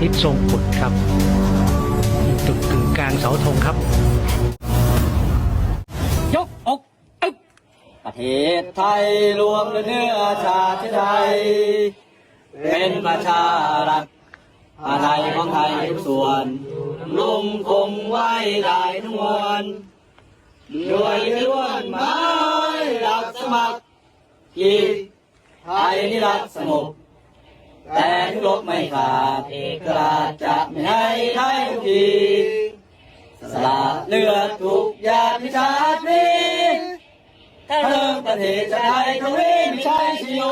ทิตย์ทรงกุฎครับจุดกึ่งกลางเสาธงครับ ยกอกอึ๊บประเทศไทยรวมเนื้อชาติไทย เป็นประชารัฐอะไรของไทยทุกส่วนลุมคงไว้ได้ทั้งมวลด้วยล้วนไม้รักสมัครกีไทยนิรักสงบ แต่ทุลบไม่ขาดเอกราชจะไม่ให้ไทยทุกทีสละเลือดทุกหยาดวิชาตินี้ถ้าเริ่มประเทศจะไทยทวีไม่ใช่ชโย